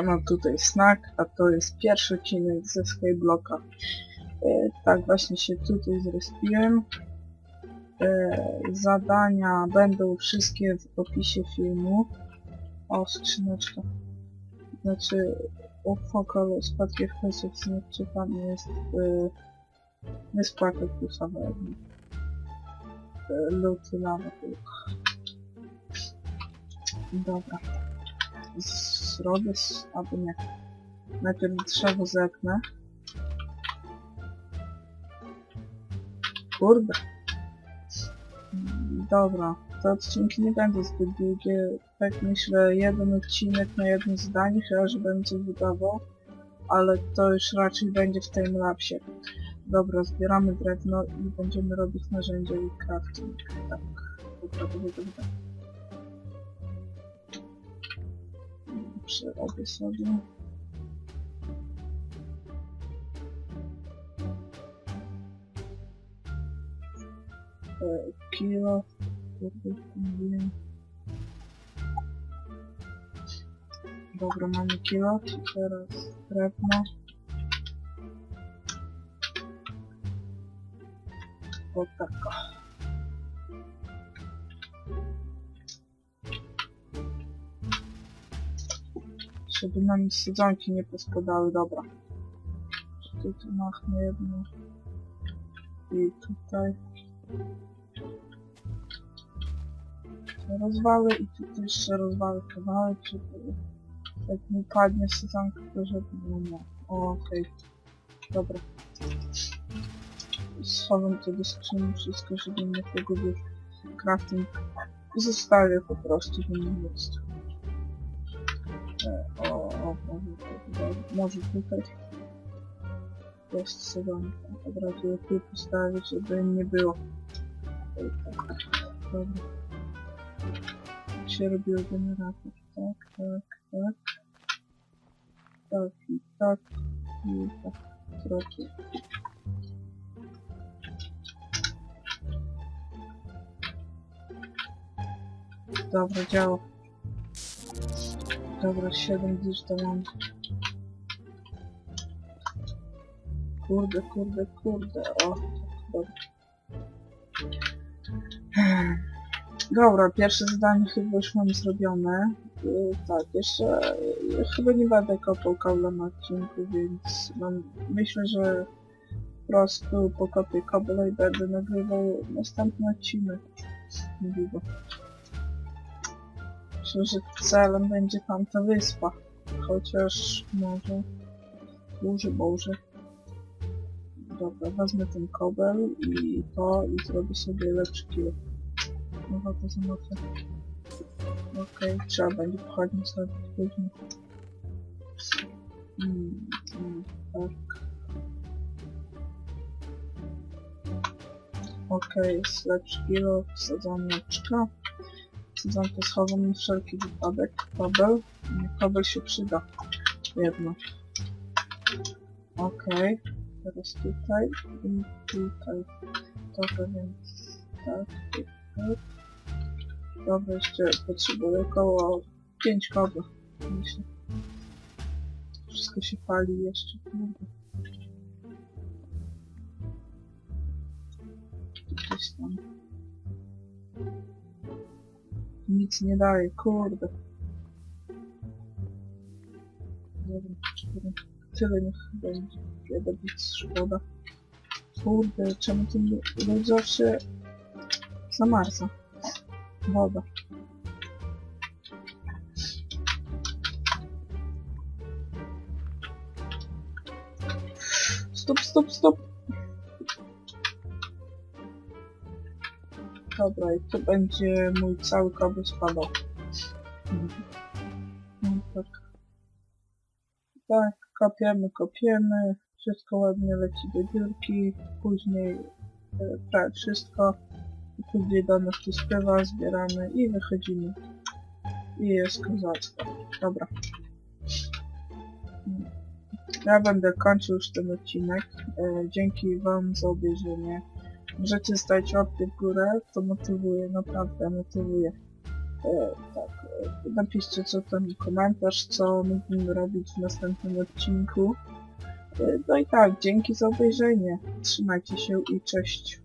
Ja mam tutaj snack, a to jest pierwszy odcinek ze Skyblocka. E, tak, właśnie się tutaj zrespiłem. E, zadania będą wszystkie w opisie filmu. O, skrzyneczka. Znaczy, ale spadki w końcu znaczy tam jest wyspa kaktusowa. jakby. E, Luty lawa tylko. Dobra. Zrobię, s- albo nie. Najpierw drzewo zepnę. Kurde. Dobra, te odcinki nie będą zbyt długie. Tak myślę, jeden odcinek na jedno zdanie, chyba że będzie wydawał. Ale to już raczej będzie w timelapsie. Dobra, zbieramy drewno i będziemy robić narzędzia i crafting. Tak, dobra, Przerobię sobie. E, Kilo. Dobra, mamy kilo. Teraz drewno. O tak. Żeby nam sadzonki nie pospadały, dobra. Tutaj machnę jedno. I tutaj. To rozwały i tutaj jeszcze rozwały kawałek, żeby jak mi padnie sadzonka, to żeby no nie. Okej. Dobra. Schowam to do skrzyni wszystko, żeby nie pogubił crafting. Zostawię po prostu w innym miejscu. O, może, może tutaj jest sadzonka. Od razu je tu postawić, żeby nie było. Oj, tak. Dobra. Jak się robił generator. Tak, tak, tak. Dobra, działa. Dobra, 7 dziś to mam. Kurde, kurde, kurde. O, dobra. Dobra, pierwsze zadanie chyba już mam zrobione. Yy, tak, jeszcze ja chyba nie będę kopał kabla na odcinku, więc mam, myślę, że po prostu pokopię kabla i będę nagrywał następny odcinek. Niedługo. Myślę, że celem będzie tamta wyspa. Chociaż może... Może, może. Dobra, wezmę ten kobel i to i zrobię sobie lepszy kill. No to zobaczę. Okej, trzeba będzie pochodnie zrobić później. Mm, mm, tak. Okej, jest lepszy kilo, sadzoneczka. Sadzonkę schowam na wszelki wypadek. Kabel. Kabel się przyda. Jedno. Okej. Teraz tutaj i tutaj. Dobra, więc tak, tak. Dobra, jeszcze potrzebuję około 5 kabel. Myślę. Wszystko się pali jeszcze. Gdzieś tam. Kurde. Dobra, cztery. Tyle niech będzie. Jeden być szkoda. Kurde, czemu to nie no zawsze zamarza? Woda. Stop, stop, stop. Dobra, i to będzie mój cały kabel spadał. Mhm. No tak. Tak, kopiemy, kopiemy. Wszystko ładnie leci do dziurki. Później e, prawie wszystko. Później do nas tu spływa, zbieramy i wychodzimy. I jest kozacko. Dobra. Ja będę kończył już ten odcinek. E, dzięki wam za obejrzenie. Możecie stać łapkę w górę, to motywuje, naprawdę motywuje. E, tak, napiszcie co tam komentarz, co mógłbym robić w następnym odcinku. E, No i tak, dzięki za obejrzenie. Trzymajcie się i cześć.